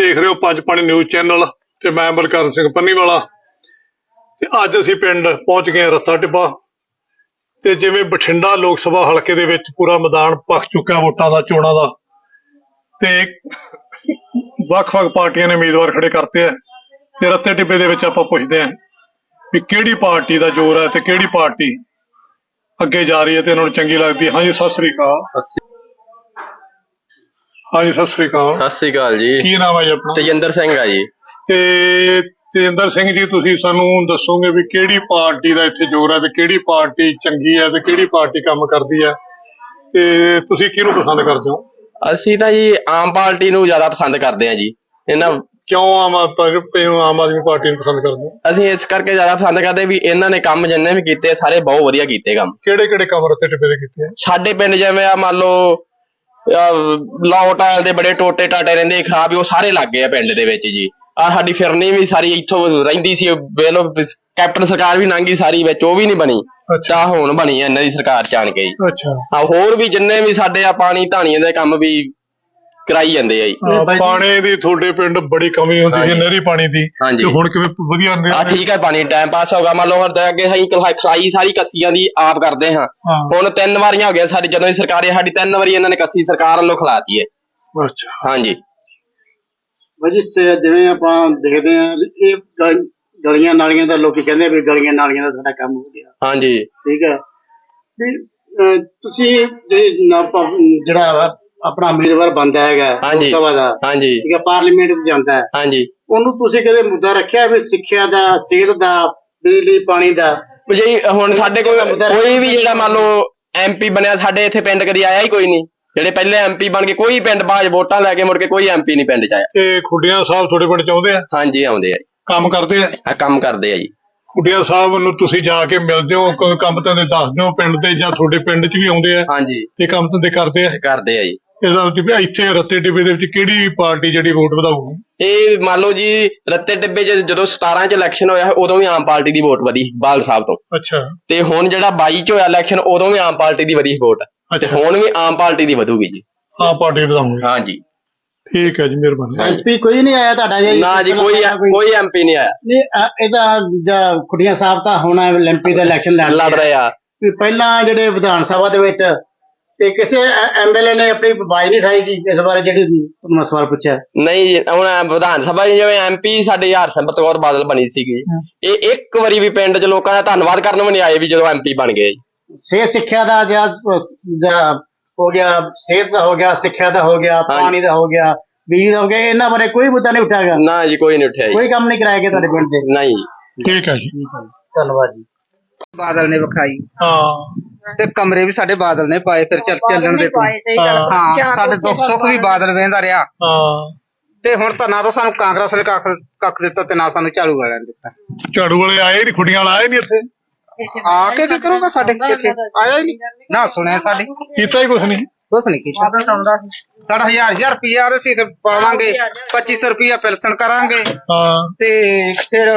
ਦੇਖ ਰਹੇ ਹੋ ਪੰਜ ਪਾਣੀ ਨਿਊਜ਼ ਚੈਨਲ ਤੇ ਮੈਂ ਬਲਕਰਨ ਸਿੰਘ ਪੰਨੀਵਾਲਾ। ਤੇ ਅੱਜ ਅਸੀਂ ਪਿੰਡ ਪਹੁੰਚ ਗਏ ਰੱਤਾ ਟਿੱਬਾ। ਤੇ ਜਿਵੇਂ ਬਠਿੰਡਾ ਲੋਕ ਸਭਾ ਹਲਕੇ ਦੇ ਵਿੱਚ ਪੂਰਾ ਮੈਦਾਨ ਪੱਕ ਚੁੱਕਾ ਵੋਟਾਂ ਦਾ, ਚੋਣਾਂ ਦਾ। ਤੇ ਵੱਖ-ਵੱਖ ਪਾਰਟੀਆਂ ਨੇ ਉਮੀਦਵਾਰ ਖੜੇ ਕਰਤੇ ਆ। ਤੇ ਰੱਤੇ ਟਿੱਬੇ ਦੇ ਵਿੱਚ ਆਪਾਂ ਪੁੱਛਦੇ ਹਾਂ ਵੀ ਕਿਹੜੀ ਪਾਰਟੀ ਦਾ ਜ਼ੋਰ ਹੈ ਤੇ ਕਿਹੜੀ ਪਾਰਟੀ ਅੱਗੇ ਜਾ ਰਹੀ ਹੈ ਤੇ ਇਹਨਾਂ ਨੂੰ ਚੰਗੀ ਲੱਗਦੀ ਹੈ। ਹਾਂਜੀ, ਸਤਿ ਸ੍ਰੀ ਅਕਾਲ। ਹਾਂਜੀ ਸਤਿ ਸ੍ਰੀ ਅਕਾਲ। ਸ੍ਰੀ ਅਕਾਲ ਜੀ। ਕੀ ਨਾਮ ਹੈ ਜੀ ਆਪਣਾ? ਤੇਜਿੰਦਰ ਸਿੰਘ ਆ ਜੀ। ਤੇ ਤੇਜਿੰਦਰ ਸਿੰਘ ਜੀ ਤੁਸੀਂ ਸਾਨੂੰ ਦੱਸੋਗੇ ਵੀ ਕਿਹੜੀ ਪਾਰਟੀ ਦਾ ਇੱਥੇ ਜ਼ੋਰ ਹੈ ਤੇ ਕਿਹੜੀ ਪਾਰਟੀ ਚੰਗੀ ਹੈ ਤੇ ਕਿਹੜੀ ਪਾਰਟੀ ਕੰਮ ਕਰਦੀ ਹੈ ਤੇ ਤੁਸੀਂ ਕਿਹਨੂੰ ਪਸੰਦ ਕਰਦੇ ਹੋ? ਅਸੀਂ ਤਾਂ ਜੀ ਆਮ ਪਾਰਟੀ ਨੂੰ ਜ਼ਿਆਦਾ ਪਸੰਦ ਕਰਦੇ ਆ ਜੀ। ਇਹਨਾਂ ਕਿਉਂ ਆਮ ਆਦਮੀ ਆਮ ਆਦਮੀ ਪਾਰਟੀ ਨੂੰ ਪਸੰਦ ਕਰਦੇ ਹੋ? ਅਸੀਂ ਇਸ ਕਰਕੇ ਜ਼ਿਆਦਾ ਪਸੰਦ ਕਰਦੇ ਵੀ ਇਹਨਾਂ ਨੇ ਕੰਮ ਜਿੰਨੇ ਵੀ ਕੀਤੇ ਸਾਰੇ ਬਹੁਤ ਵਧੀਆ ਕੀਤੇ ਕੰਮ। ਕਿਹੜੇ ਕਿਹੜੇ ਕੰਮ ਰੱਤੇ ਟਿੱਬੇ ਦੇ ਕੀਤੇ ਆ? ਸਾਡੇ ਪਿੰਡ ਜਿਵੇਂ ਆ ਮੰਨ ਲਓ ਲੌਟਾਲ ਦੇ ਬੜੇ ਟੋਟੇ ਟਾਟੇ ਰਹਿੰਦੇ ਖਰਾਬ ਉਹ ਸਾਰੇ ਲੱਗ ਗਏ ਆ ਪਿੰਡ ਦੇ ਵਿੱਚ ਜੀ। ਆ ਸਾਡੀ ਫਿਰਨੀ ਵੀ ਸਾਰੀ ਇੱਥੋਂ ਰਹਿੰਦੀ ਸੀ ਵੇਖ ਲਓ ਵੀ ਕੈਪਟਨ ਸਰਕਾਰ ਵੀ ਲੰਘੀ ਸਾਰੀ ਵਿੱਚ ਉਹ ਵੀ ਨਹੀਂ ਬਣੀ। ਤਾਂ ਹੁਣ ਬਣੀ ਆ ਇਹਨਾਂ ਦੀ ਸਰਕਾਰ ਚ ਆਣ ਕੇ ਜੀ। ਅੱਛਾ। ਹੋਰ ਵੀ ਜਿੰਨੇ ਵੀ ਸਾਡੇ ਆ ਪਾਣੀ ਧਾਣੀਆਂ ਦੇ ਕੰਮ ਵੀ ਕਰਾਈ ਜਾਂਦੇ ਆ ਜੀ। ਪਾਣੀ ਦੀ ਤੁਹਾਡੇ ਪਿੰਡ ਬੜੀ ਕਮੀ ਹੁੰਦੀ ਸੀ ਹਾਂਜੀ। ਨਹਿਰੀ ਪਾਣੀ ਦੀ। ਹਾਂਜੀ। ਤੇ ਹੁਣ ਕਿਵੇਂ ਵਧੀਆ ਆ ਨਹਿਰੀ- ਠੀਕ ਹੈ ਪਾਣੀ ਟਾਈਮ ਪਾਸ ਹੋਗਾ ਮੰਨ ਲਓ ਹੁਣ ਤਾਂ ਅੱਗੇ ਅਸੀਂ ਕਲਾ- ਖਲਾਈ ਸਾਰੀ ਕੱਸੀਆਂ ਦੀ ਆਪ ਕਰਦੇ ਹਾਂ। ਹਾਂ। ਹੁਣ ਤਿੰਨ ਵਾਰੀਆਂ ਹੋ ਗਿਆ ਸਾਡੀ ਜਦੋਂ ਦੀ ਸਰਕਾਰ ਹੈ ਸਾਡੀ ਤਿੰਨ ਵਾਰੀ ਇਹਨਾਂ ਨੇ ਕੱਸੀ ਸਰਕਾਰ ਵੱਲੋਂ ਖਲਾਤੀ ਹੈ। ਅੱਛਾ। ਹਾਂਜੀ। ਵਜੀ ਸੇ ਜਿਵੇਂ ਆਪਾਂ ਦੇਖਦੇ ਆ ਇਹ ਗਲੀਆਂ ਨਾਲੀਆਂ ਦਾ ਲੋਕੀ ਕਹਿੰਦੇ ਆ ਵੀ ਗਲੀਆਂ ਨਾਲੀਆਂ ਦਾ ਸਾਡਾ ਕੰਮ ਹੋ ਗਿਆ। ਹਾਂਜੀ। ਠੀਕ ਹੈ। ਵੀ ਅਹ, ਤੁਸੀਂ ਜਿਹੜੀ ਨਾ ਜਿਹੜਾ ਵਾ ਆਪਣਾ ਉਮੀਦਵਾਰ ਬੰਦਾ ਹੈਗਾ ਹਾਂਜੀ। ਲੋਕ ਸਭਾ ਦਾ। ਹਾਂਜੀ। ਠੀਕ ਹੈ ਪਾਰਲੀਮੈਂਟ 'ਚ ਜਾਂਦਾ ਹੈ। ਹਾਂਜੀ। ਉਹਨੂੰ ਤੁਸੀਂ ਕਦੇ ਮੁੱਦਾ ਰੱਖਿਆ ਵੀ ਸਿੱਖਿਆ ਦਾ ਸਿਹਤ ਦਾ ਬਿਜਲੀ ਪਾਣੀ ਦਾ? ਜੀ ਹੁਣ ਸਾਡੇ ਕੋਲ ਕੋਈ ਵੀ ਜਿਹੜਾ ਮੰਨ ਲਓ ਐਮਪੀ ਬਣਿਆ ਸਾਡੇ ਇੱਥੇ ਪਿੰਡ ਕਦੀ ਆਇਆ ਹੀ ਕੋਈ ਨਹੀਂ। ਜਿਹੜੇ ਪਹਿਲੇ ਐਮਪੀ ਬਣ ਕੇ ਕੋਈ ਪਿੰਡ ਬਾਅਦ ਵੋਟਾਂ ਲੈ ਕੇ ਮੁੜ ਕੇ ਕੋਈ ਐਮਪੀ ਨਹੀਂ ਪਿੰਡ ਚ ਆਇਆ। ਤੇ ਖੁੱਡੀਆਂ ਸਾਹਿਬ ਤੁਹਾਡੇ ਪਿੰਡ ਚਾਹੁੰਦੇ ਆ? ਹਾਂਜੀ ਆਉਂਦੇ ਆ ਜੀ। ਕੰਮ ਕਰਦੇ ਆ? ਆ ਕੰਮ ਕਰਦੇ ਆ ਜੀ। ਖੁੱਡੀਆਂ ਸਾਹਿਬ ਨੂੰ ਤੁਸੀਂ ਜਾ ਕੇ ਮਿਲਦੇ ਹੋ ਕੋਈ ਕੰਮ ਧੰਦੇ ਦੱਸਦੇ ਹੋ ਪਿੰਡ ਦੇ ਜਾਂ ਤੁਹਾਡੇ ਪਿੰਡ 'ਚ ਵੀ ਆਉਂਦੇ ਆ? ਹਾਂਜੀ। ਤੇ ਕੰਮ ਧੰਦੇ ਕਰਦੇ ਆ? ਕਰਦੇ ਆ ਜੀ। ਇਹਦਾ ਵਿੱਚ ਵੀ ਇੱਥੇ ਰੱਤੇ ਟਿੱਬੇ ਦੇ ਵਿੱਚ ਕਿਹੜੀ ਪਾਰਟੀ ਜਿਹੜੀ ਵੋਟ ਵਧਾਊਗੀ? ਇਹ ਮੰਨ ਲਓ ਜੀ ਰੱਤੇ ਟਿੱਬੇ 'ਚ ਜਦੋਂ 17 ਚ ਇਲੈਕਸ਼ਨ ਹੋਇਆ ਉਦੋਂ ਵੀ ਆਮ ਪਾਰਟੀ ਦੀ ਵੋਟ ਵਧੀ ਬਾਲ ਸਾਹਿਬ ਤੋਂ। ਅੱਛਾ। ਤੇ ਹੁਣ ਜਿਹੜਾ 22 ਚ ਹੋਇਆ ਇਲੈਕਸ਼ਨ ਉਦੋਂ ਵੀ ਆਮ ਪਾਰਟੀ ਦੀ ਵਧੀ ਵੋਟ। ਤੇ ਅੱਛਾ। ਹੁਣ ਵੀ ਆਮ ਪਾਰਟੀ ਦੀ ਵਧੂਗੀ ਜੀ। ਹਾਂ ਪਾਰਟੀ ਵਧਾਉਂਗੇ ਹਾਂਜੀ ਠੀਕ ਹੈ ਜੀ ਮਿਹਰਬਾਨੀ। ਐਮਪੀ ਕੋਈ ਨਹੀਂ ਆਇਆ ਤੁਹਾਡਾ ਜੀ? ਨਾ ਜੀ ਕੋਈ ਕੋਈ ਐਮਪੀ ਨਹੀਂ ਆਇਆ। ਨਹੀਂ ਅ- ਇਹਦਾ ਜਾਂ ਖੁੱਡੀਆਂ ਸਾਹਿਬ ਤਾਂ ਹੁਣ ਐਮਪੀ ਦਾ ਇਲੈਕਸ਼ਨ ਲੜ ਲੜ ਰਹੇ ਆ। ਵੀ ਪਹਿਲਾਂ ਜਿਹੜੇ ਵਿਧਾਨ ਸਭਾ ਦੇ ਵਿੱਚ ਤੇ ਕਿਸੇ ਐਮਐਲਏ ਨੇ ਆਪਣੀ ਆਵਾਜ਼ ਨਹੀਂ ਉਠਾਈ ਜੀ ਇਸ ਬਾਰੇ ਜਿਹੜੀ ਤੁਹਾਨੂੰ ਸਵਾਲ ਪੁੱਛਿਆ? ਨਹੀਂ ਜੀ, ਹੁਣ ਵਿਧਾਨ ਸਭਾ 'ਚ ਜਿਵੇਂ ਐਮਪੀ ਸਾਡੇ ਹਰਸਿਮਰਤ ਕੌਰ ਬਾਦਲ ਬਣੀ ਸੀਗੀ। ਇਹ ਇੱਕ ਵਾਰੀ ਵੀ ਪਿੰਡ 'ਚ ਲੋਕਾਂ ਦਾ ਧੰਨਵਾਦ ਕਰਨ ਵੀ ਨਹੀਂ ਆਏ ਵੀ ਜਦੋਂ ਐਮਪੀ ਬਣ ਗਏ। ਸਿਹਤ ਸਿੱਖਿਆ ਦਾ ਜਾਂ ਜਾਂ ਹੋ ਗਿਆ ਸਿਹਤ ਦਾ ਹੋ ਗਿਆ ਸਿੱਖਿਆ ਦਾ ਹੋ ਗਿਆ। ਪਾਣੀ ਦਾ ਹੋ ਗਿਆ ਬਿਜਲੀ ਦਾ ਹੋ ਗਿਆ ਇਹਨਾਂ ਬਾਰੇ ਕੋਈ ਮੁੱਦਾ ਨਹੀਂ ਉਠਾਇਆ ਗਿਆ ਨਾ ਜੀ ਕੋਈ ਨਹੀਂ ਉੱਠਿਆ ਜੀ। ਕੋਈ ਕੰਮ ਨਹੀਂ ਕਰਾਇਆ ਗਿਆ ਤੁਹਾਡੇ ਪਿੰਡ ਦੇ। ਨਹੀਂ। ਠੀਕ ਹੈ ਜੀ। ਧੰਨਵਾਦ ਜੀ। ਬਾਦਲ ਨੇ ਵਿਖਾਈ। ਹਾਂ। ਤੇ ਕਮਰੇ ਵੀ ਸਾਡੇ ਬਾਦਲ ਨੇ ਪਾਏ ਫਿਰ ਚੱਲ ਚੱਲਣ ਦੇ ਤੂੰ। ਹਾਂ ਸਾਡੇ ਦੁੱਖ ਸੁੱਖ ਵੀ ਬਾਦਲ ਵੇਂਦਾ ਰਿਹਾ। ਹਾਂ। ਤੇ ਹੁਣ ਤਾਂ ਨਾ ਤਾਂ ਸਾਨੂੰ ਕਾਂਗਰਸ ਨੇ ਕੱਖ ਕੱਖ ਦਿੱਤਾ ਤੇ ਨਾ ਸਾਨੂੰ ਝਾੜੂ ਵਾਲਿਆਂ ਨੇ ਦਿੱਤਾ। ਝਾੜੂ ਵਾਲੇ ਆਏ ਨਹੀਂ ਖੁੱਡੀਆਂ ਵਾਲਾ ਆਏ ਨਹੀਂ ਇੱਥੇ? ਆ ਕੇ ਕੀ ਕਰੂਗਾ ਸਾਡੇ ਇੱਥੇ? ਆਇਆ ਹੀ ਨਹੀਂ ਨਾ ਸੁਣਿਆ ਸਾਡੀ। ਕੀਤਾ ਹੀ ਕੁਛ ਨਹੀਂ ਕੁਛ ਨਹੀਂ ਕੀਤਾ। ਸਾਡਾ ਹਜ਼ਾਰ ਹਜ਼ਾਰ ਰੁਪਇਆ ਉਹਦੇ ਸੀ ਪਾਵਾਂਗੇ। 2500 ਰੁਪਇਆ ਪੈਨਸ਼ਨ ਕਰਾਂਗੇ। ਹਾਂ। ਤੇ ਫਿਰ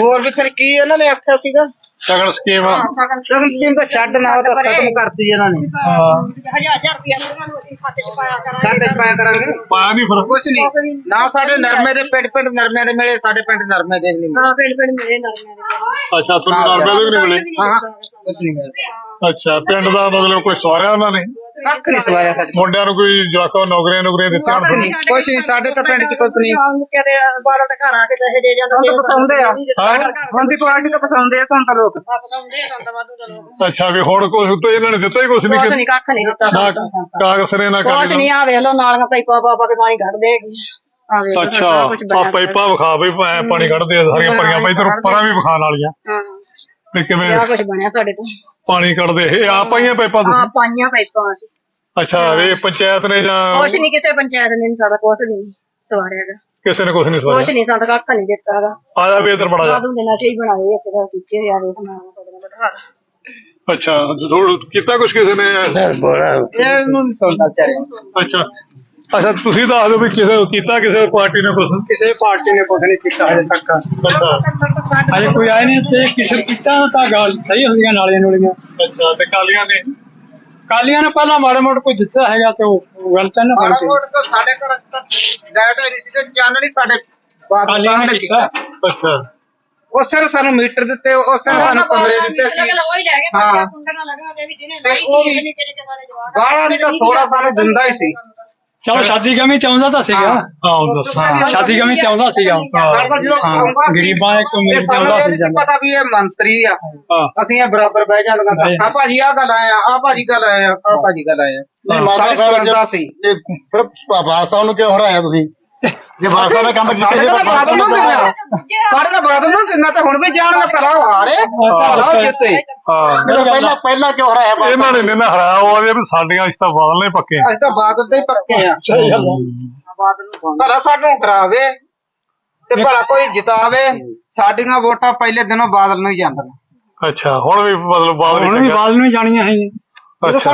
ਹੋਰ ਵੀ ਫਿਰ ਕੀ ਇਹਨਾਂ ਨੇ ਆਖਿਆ ਸੀਗਾ? ਸਗਲ ਸਕੀਮ ਆ। ਸਗਨ ਸਕੀਮ। ਤਾਂ ਛੱਡ ਨਾ ਉਹ ਤਾਂ ਖਤਮ ਕਰਤੀ ਇਹਨਾਂ ਨੇ। ਹਜ਼ਾਰ ਹਜ਼ਾਰ ਰੁਪਇਆ ਉਹਨਾਂ ਨੂੰ ਅਸੀਂ ਖਾਤੇ 'ਚ ਪਾਇਆ ਕਰਾਂਗੇ। ਖਾਤੇ ਚ ਪਾਇਆ ਕਰਾਂਗੇ। ਪਾਇਆ ਨਹੀਂ ਫਿਰ। ਕੁਛ ਨਹੀਂ ਨਾ। ਸਾਡੇ ਨਰਮੇ ਦੇ ਪਿੰਡ ਪਿੰਡ ਨਰਮੇ ਦੇ ਮਿਲੇ ਸਾਡੇ ਪਿੰਡ ਨਰਮੇ ਦੇ ਨਹੀਂ ਮਿਲੇ। ਹਾਂ ਪਿੰਡ ਪਿੰਡ ਮੇਰੇ ਨਾਲ ਮੇਰੇ ਅੱਛਾ ਤੁਹਾਨੂੰ ਨਰਮੇ ਦੇ ਵੀ ਨਹੀਂ ਮਿਲੇ? ਹਾਂ ਕੁਛ ਨਹੀਂ ਮਿਲਿਆ ਅੱਛਾ ਪਿੰਡ ਦਾ ਮਤਲਬ ਕੋਈ ਸਵਾਰਿਆ ਉਹਨਾਂ ਨੇ ਕੱਖ ਨਹੀਂ ਸਵਾਰਿਆ ਸਾਡੇ ਮੁੰਡਿਆਂ ਨੂੰ ਕੋਈ ਜਵਾਕਾਂ ਨੂੰ ਨੌਕਰੀਆਂ ਨੌਕਰੀਆਂ ਦਿੱਤੀਆਂ ਕੱਖ ਨਹੀਂ ਕੁਛ ਨਹੀਂ ਸਾਡੇ ਤਾਂ ਪਿੰਡ ਚ ਕੁਛ ਨਹੀਂ। ਨੂੰ ਕਹਿੰਦੇ ਬਾਰਾਂ ਦਾ ਘਰ ਆ ਕੇ ਪੈਸੇ ਦੇ ਜਾਂਦੇ ਹੁਣ ਤਾਂ ਪਸੰਦ ਆ। ਹਾਂ? ਹੁਣ ਦੀ ਪਾਰਟੀ ਤਾਂ ਪਸੰਦ ਆ ਸਾਨੂੰ ਤਾਂ ਲੋਕ। ਪਸੰਦੇ ਸੰਤ ਵਾਧੂ ਦਾ ਲੋਕ। ਅੱਛਾ ਵੀ ਹੁਣ ਕੁਝ ਤੋਂ ਇਹਨਾਂ ਨੇ ਦਿੱਤਾ ਹੀ ਕੁਛ ਨਹੀਂ? ਕੁਛ ਕਿ ਨਹੀਂ ਕੱਖ ਨਹੀਂ ਦਿੱਤਾ। ਨਾ ਕਾਗਜ਼ ਨੇ ਨਾ ਕੁਛ ਨਹੀਂ ਆ ਵੇਖ ਲੋ ਨਾਲੀਆਂ ਪਾਈਪਾਂ ਪਾ ਪਾ ਕੇ ਪਾਣੀ ਕੱਢਦੇ ਆ। ਵੇਖ ਲਓ ਅੱਛਾ ਸਾਰਾ ਕੁਛ ਆ ਬਣਿਆ ਪਾਈਪਾਂ ਵਿਖਾ ਬਈ ਐਂ ਪਾਣੀ ਕੱਢਦੇ ਆ ਸਾਰੀਆਂ ਪਰੀਆਂ ਪਈ ਤੇ ਪਰਾਂ ਵੀ ਵਿਖਾਣ ਵਾਲੀਆਂ। ਹਾਂ। ਵੀ ਕਿਵੇਂ ਇਹ ਕੁਛ ਬਣਿਆ ਸਾਡੇ ਤੋਂ? ਪਾਣੀ ਕੱਢਦੇ ਇਹ ਆ ਪਾਈਆਂ ਪਾਈਪਾਂ ਆ ਤੁਸੀਂ ਪਾਈਆਂ ਪਾਈਪਾਂ ਅਸੀਂ। ਅੱਛਾ ਇਹ ਪੰਚਾਇਤ ਨੇ ਜਾਂ ਕੁਛ ਨਹੀਂ ਕਿਸੇ ਪੰਚਾਇਤ ਨੇ ਨੀ ਸਾਡਾ ਕੁਛ ਨਹੀਂ ਸਵਾਰਿਆ ਗਾ ਕਿਸੇ ਨੇ ਕੁਛ ਨਹੀਂ ਕੁਛ ਸਵਾਇਆ ਨਹੀਂ ਸਾਨੂੰ ਕੱਖ ਨਹੀਂ ਦਿੱਤਾ ਗਾ ਆ ਜਾ ਵੀ ਇੱਧਰ ਬੜਾ ਜਾ ਸਾਧੂ ਦੇ ਨਸ਼ੇ ਹੀ ਬਣਾਏ ਇੱਕ ਦਾ ਕੀਤੇ ਯਾਰ ਇਹ ਨਾ ਸਾਡੇ ਨਾਲ ਬਿਠਾ ਅੱਛਾ ਥੋੜ੍ਹਾ ਕੀਤਾ ਕੁਛ ਕਿਸੇ ਨੇ? ਇਹਨੂੰ ਨਹੀਂ ਸੁਣਦਾ ਵਿਚਾਰੇ ਅੱਛਾ। ਅੱਛਾ ਤੁਸੀਂ ਦੱਸ ਦਿਓ ਵੀ ਕਿਸੇ ਕੀਤਾ ਕਿਸੇ ਪਾਰਟੀ ਨੇ ਕੁਛ? ਕਿਸੇ ਪਾਰਟੀ ਨੇ ਕੁਝ ਨਹੀਂ ਕੀਤਾ ਹਜੇ ਤੱਕ। ਅੱਛਾ। ਹਜੇ ਕੋਈ ਆਏ ਨਹੀਂ ਤੇ ਕਿਸੇ ਨੇ ਕੀਤਾ ਤਾਂ ਗੱਲ ਸਹੀ ਹੁੰਦੀਆਂ ਨਾਲੀਆਂ ਨੂਲੀਆਂ। ਅੱਛਾ ਤੇ ਕਾਲੀਆਂ ਨੇ? ਕਾਲੀਆਂ ਨੇ ਪਹਿਲਾਂ ਮਾੜੇ ਮੋਟੇ ਕੋਈ ਦਿੱਤਾ ਹੈਗਾ ਤੇ ਉਹ ਗਲਤ ਨਾ ਮਾੜਾ ਮੋੜ ਤੋਂ ਸਾਡੇ ਘਰ ਲਾਈਟ ਹੈ ਨਹੀਂ ਸੀ ਤੇ ਚਾਨਣੀ ਸਾਡੇ ਬਾਤ ਕਾਲੀਆਂ ਨੇ ਕੀਤਾ। ਅੱਛਾ। ਉਸੇ ਨੇ ਸਾਨੂੰ ਮੀਟਰ ਦਿੱਤੇ ਉਸੇ ਨੇ ਸਾਨੂੰ ਕਮਰੇ ਦਿੱਤੇ ਸੀ। ਹਾਂ। ਉਹ ਗਾਲਾਂ ਨਹੀਂ ਤਾਂ ਥੋੜਾ ਸਾਨੂੰ ਦਿੰਦਾ ਹੀ ਸੀ। ਚਲੋ ਸ਼ਾਦੀ ਕਮੀ ਚਾਹੁੰਦਾ ਤਾਂ ਸੀਗਾ। ਹਾਂ। ਦੱਸ। ਹਾਂ। ਸ਼ਾਦੀ ਕਮੀ ਚਾਹੁੰਦਾ ਸੀਗਾ। ਸਾਡੇ ਜਦੋਂ ਹਾਂ, ਆਉਂਦਾ ਸੀ ਗਰੀਬਾਂ ਇੱਕ ਸਾਨੂੰ ਜਾਂਦਾ ਇਹ ਸੀ ਨਹੀਂ ਸੀ ਜਾਂਦਾ। ਪਤਾ ਵੀ ਇਹ ਮੰਤਰੀ ਆ। ਹਾਂ। ਅਸੀਂ ਇਹ ਬਰਾਬਰ ਬਹਿ ਜਾਂਦੀਆਂ ਬਹਿ ਸਾਂ ਆ ਭਾਜੀ ਆ ਗੱਲ ਆਇਆ ਆ ਭਾਜੀ ਗੱਲ ਆਇਆ ਆ ਭਾਜੀ ਗੱਲ ਆਇਆ। ਨਹੀਂ ਮਾਤਾ ਸਾਡੀ ਸਾਹਿਬ ਸੁਣਦਾ ਸੀ। ਇਹ ਫਿਰ ਬਾਦਲ ਸਾਹਿਬ ਨੂੰ ਕਿਉਂ ਹਰਾਇਆ ਤੁਸੀਂ? ਜੇ ਬਾਦਲ ਸਾਹਿਬ ਨੇ ਕੰਮ ਕੀਤੇ ਸਾਡੇ ਸੀ ਤਾਂ ਬਾਦਲ ਨੂੰ ਬਾਦਲ ਕਿੰਨਾ ਸਾਡੇ ਤਾਂ ਬਾਦਲ ਨੂੰ ਕਿੰਨਾ ਤੇ ਹੁਣ ਵੀ ਜਾਣਗੇ ਭਲਾ ਉਹ ਹਾਰੇ। ਭਲਾ ਜਿੱਤੇ ਹਾਂ ਪਹਿਲਾਂ ਪਹਿਲਾਂ ਕਿਉਂ ਹਰਾਇਆ ਬਾਦਲ ਇਹਨਾਂ ਨੇ ਨੀ ਨਾ ਹਰਾਇਆ ਉਹ ਆਦੇ ਵੀ ਸਾਡੀਆਂ ਇਸ ਤਾਂ ਬਦਲਨੇ ਪੱਕੇ ਅਸੀਂ ਤਾਂ ਬਾਦਲ ਦੇ ਹੀ ਪੱਕੇ ਆ। ਸਹੀ ਗੱਲ ਭਲਾ ਸਾਨੂੰ ਕਰਾਵੇ ਤੇ ਭਲਾ ਕੋਈ ਜਿਤਾਵੇ ਸਾਡੀਆਂ ਵੋਟਾਂ ਪਹਿਲੇ ਦਿਨੋਂ ਬਾਦਲ ਨੂੰ ਹੀ ਜਾਂਦੀਆਂ। ਅੱਛਾ ਹੁਣ ਵੀ ਮਤਲਬ ਬਾਦਲ ਹੁਣ ਵੀ ਬਾਲ ਨੂੰ ਹੀ ਜਾਣੀਆਂ ਹੈ ਅੱਛਾ।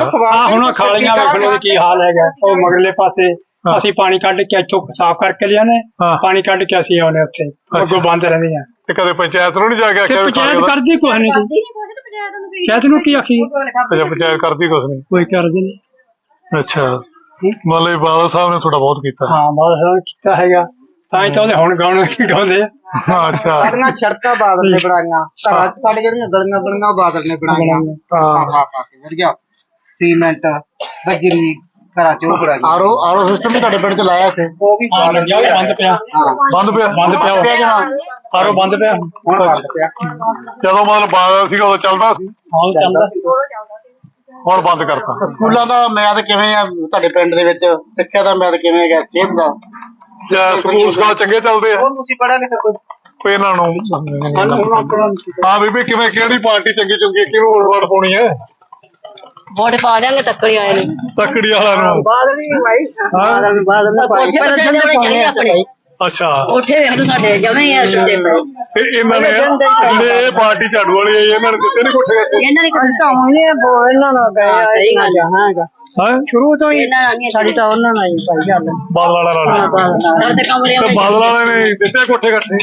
ਹੁਣ ਖਾਲੀਆਂ ਵੇਖਣ ਦੇ ਕੀ ਹਾਲ ਹੈਗਾ। ਉਹ ਮਗਰਲੇ ਪਾਸੇ ਹਾਂ। ਅਸੀਂ ਪਾਣੀ ਕੱਢ ਕੇ ਇੱਥੋਂ ਸਾਫ਼ ਕਰਕੇ ਲਿਆਨੇ ਹਾਂ। ਪਾਣੀ ਕੱਢ ਕੇ ਅਸੀਂ ਆਉਨੇ ਉੱਥੇ। ਅੱਗੋਂ। ਬੰਦ ਰਹਿੰਦੀਆਂ ਤੇ ਕਦੇ ਪੰਚਾਇਤ ਨੂੰ ਨਹੀਂ ਜਾ ਕੇ ਤੇ ਆਖਿਆ ਵੀ ਪੰਚਾਇਤ ਸਾਡੇ ਕਰਦੀ ਕੁਛ ਨਹੀਂ ਕਰਦੀ ਨਹੀਂ ਕੁਛ ਤੇ ਪੰਚਾਇਤ ਨੂੰ ਕੀ ਪੰਚਾਇਤ ਨੂੰ ਕੀ ਆਖੀ? ਅੱਛਾ ਪੰਚਾਇਤ ਕਰਦੀ ਕੁਛ ਨਹੀਂ। ਕੋਈ ਕਰਦੀ ਨਹੀਂ ਅੱਛਾ। ਮਤਲਬ ਬਾਦਲ ਸਾਹਿਬ ਨੇ ਥੋੜਾ ਬਹੁਤ ਕੀਤਾ। ਹਾਂ ਬਸ ਕੀਤਾ ਹੈਗਾ। ਤਾਂ ਹੀ ਤਾਂ ਉਹਦੇ ਹੁਣ ਗਾਉਣ ਕੀ ਗਾਉਂਦੇ ਆ। ਅੱਛਾ। ਸਾਡੀਆਂ ਸੜਕਾਂ ਬਾਦਲ ਨੇ ਬਣਾਈਆਂ। ਘਰਾਂ 'ਚ ਸਾਡੇ ਜਿਹੜੀਆਂ ਗਲੀਆਂ ਗਲੀਆਂ ਬਾਦਲ ਨੇ ਬਣਾਈਆਂ। ਹਾਂ ਹਾਂ ਹਾਂ। ਵਧੀਆ। ਸੀਮੈਂਟ ਬਜਰੀ ਘਰਾਂ 'ਚ ਉਹ ਬਣਾਈਆਂ ਆਰੋ ਆਰੋ ਸਿਸਟਮ ਵੀ ਤੁਹਾਡੇ ਪਿੰਡ ਚ ਲਾਇਆ ਇੱਥੇ? ਉਹ ਵੀ ਹਾਂ ਬਾਦਲ ਲੱਗਿਆ ਹੋਇਆ, ਬੰਦ ਪਿਆ। ਬੰਦ ਪਿਆ? ਬੰਦ ਪਿਆ ਉਹ। ਆਰੋ ਬੰਦ ਪਿਆ। ਹੁਣ ਬੰਦ ਪਿਆ। ਜਦੋਂ ਮਤਲਬ ਬਾਦਲ ਸੀਗਾ ਉਦੋਂ ਚੱਲਦਾ ਸੀ। ਹਾਂ ਚੱਲਦਾ ਸੀ। ਹੁਣ ਬੰਦ ਕਰਤਾ। ਸਕੂਲਾਂ ਦਾ ਮਿਆਦ ਕਿਵੇਂ ਆ? ਤੁਹਾਡੇ ਪਿੰਡ ਦੇ ਵਿੱਚ ਸਿੱਖਿਆ ਦਾ ਮਿਆਦ ਕਿਵੇਂ ਹੈਗਾ? ਸਿਹਤ ਦਾ? ਜਾਂ ਸਕੂਲ ਸਕਾਲ ਚੰਗੇ ਚੱਲਦੇ ਆ। ਉਹ ਤੁਸੀਂ ਪੜ੍ਹਿਆ ਲਿਖਿਆ ਕੋਈ? ਕੋਈ ਇਹਨਾਂ ਨੂੰ ਸਾਨੂੰ ਹੁਣ ਆਪਣਾ ਹਾਂ ਬੀਬੀ ਕਿਵੇਂ ਕਿਹੜੀ ਪਾਰਟੀ ਚੰਗੀ ਚੰਗੀ ਕਿਹਨੂੰ ਵੋਟ ਪਾਉਣੀ ਹੈ? ਵੋਟ ਪਾ ਦਿਆਂਗੇ ਤੱਕੜੀ ਆਏ ਨੂੰ। ਤਕੜੀ ਵਾਲਾ ਨੂੰ। ਬਾਦਲ ਵੀ ਭਾਈ ਹਾਂ। ਬਾਦਲ ਨੂੰ ਕੋਠੇ ਤੇ ਜਾਣੇ ਚਾਹੀਦੇ ਆਪਣੇ। ਅੱਛਾ। ਉੱਥੇ ਵੇਖ ਲਓ ਸਾਡੇ ਜਮੇ ਹੀ ਆ ਸੁੱਤੇ ਪਏ ਇਹਨਾਂ ਨੇ ਜਿਹੜੇ ਇਹ ਪਾਰਟੀ ਝਾੜੂ ਵਾਲੀ ਆਈ ਇਹਨਾਂ ਨੇ ਦਿੱਤੇ ਨਹੀਂ ਕੋਠੇ ਕਰਕੇ ਇਹਨਾਂ ਨੇ ਕਿਹਾ ਤਾਂ ਉਹਨੇ ਇਹਨਾਂ ਨਾਲ ਹਾਂ, ਸਹੀ ਗੱਲ। ਜਾਣਾ ਹੈਗਾ। ਹਾਂ। ਸ਼ੁਰੂ ਤੋਂ ਹੀ ਨਹੀਂ ਸਾਡੀ ਤਾਂ ਉਹਨਾਂ ਨਾਲ ਹੀ ਭਾਈ ਗੱਲ। ਬਾਦਲ ਵਾਲਾ ਨਾਲ। ਦਰ ਤੇ ਕਮਰੇ ਤੇ ਬਾਦਲ ਵਾਲੇ ਨੇ ਦਿੱਤੇ ਕੋਠੇ ਇਕੱਠੇ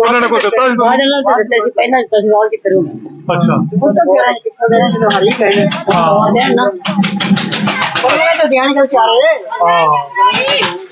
ਉਹਨਾਂ ਨੇ ਕੋਈ ਦਿੱਤਾ ਸੀ? ਬਾਦਲ ਨਾਲ ਦਿੱਤੇ ਸੀ ਪਹਿਲਾਂ ਦਿੱਤਾ ਸੀ ਬਾਅਦ ਚ ਕਰੋ ਅੱਛਾ। ਉਹ ਤਾਂ ਫਿਰ ਕਿੱਥੋਂ ਦੇ ਹਰੀ ਕਹੇ ਹਾਂ ਦੇਣ ਨਾ ਉਹਨੇ ਤਾਂ ਦੇਣ ਕੇ ਚਾਰੇ ਹਾਂ।